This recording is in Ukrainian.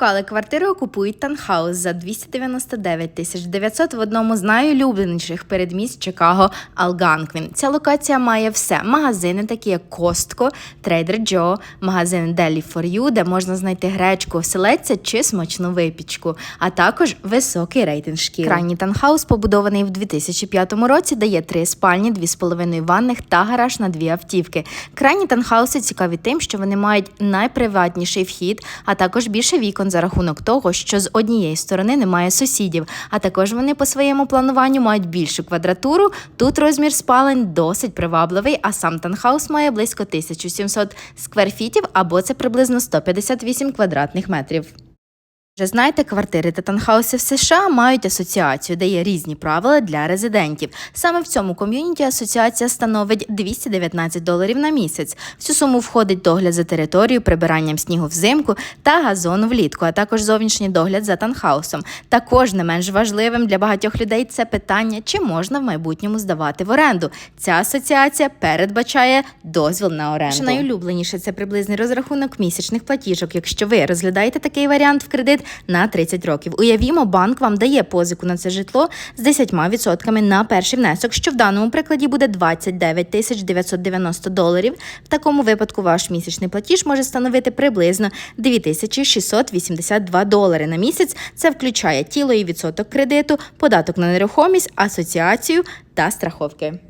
Шукали квартиру, купують танхаус за 299 тисяч 900 в одному з найулюбленіших передмість Чикаго Алганквін. Ця локація має все: магазини, такі як Костко, Trader Joe, магазин Deli for You, де можна знайти гречку, оселедця чи смачну випічку, а також високий рейтинг шкіл. Крайній танхаус побудований в 2005 році, дає три спальні, дві з половиною ванних та гараж на дві автівки. Крайні танхауси цікаві тим, що вони мають найприватніший вхід, а також більше вікон за рахунок того, що з однієї сторони немає сусідів. А також вони по своєму плануванню мають більшу квадратуру. Тут розмір спалень досить привабливий, а сам танхаус має близько 1700 скверфітів або це приблизно 158 квадратних метрів. Вже знаєте, квартири та танхауси в США мають асоціацію, де є різні правила для резидентів. Саме в цьому ком'юніті асоціація становить 219 доларів на місяць. В цю суму входить догляд за територією, прибиранням снігу взимку та газону влітку, а також зовнішній догляд за танхаусом. Також не менш важливим для багатьох людей це питання, чи можна в майбутньому здавати в оренду. Ця асоціація передбачає дозвіл на оренду. Що найулюбленіше це приблизний розрахунок місячних платіжок. Якщо ви розглядаєте такий варіант в кредит на 30 років. Уявімо, банк вам дає позику на це житло з 10% на перший внесок, що в даному прикладі буде 29 тисяч 990 доларів. В такому випадку ваш місячний платіж може становити приблизно 2682 долари на місяць. Це включає тіло і відсоток кредиту, податок на нерухомість, асоціацію та страховки.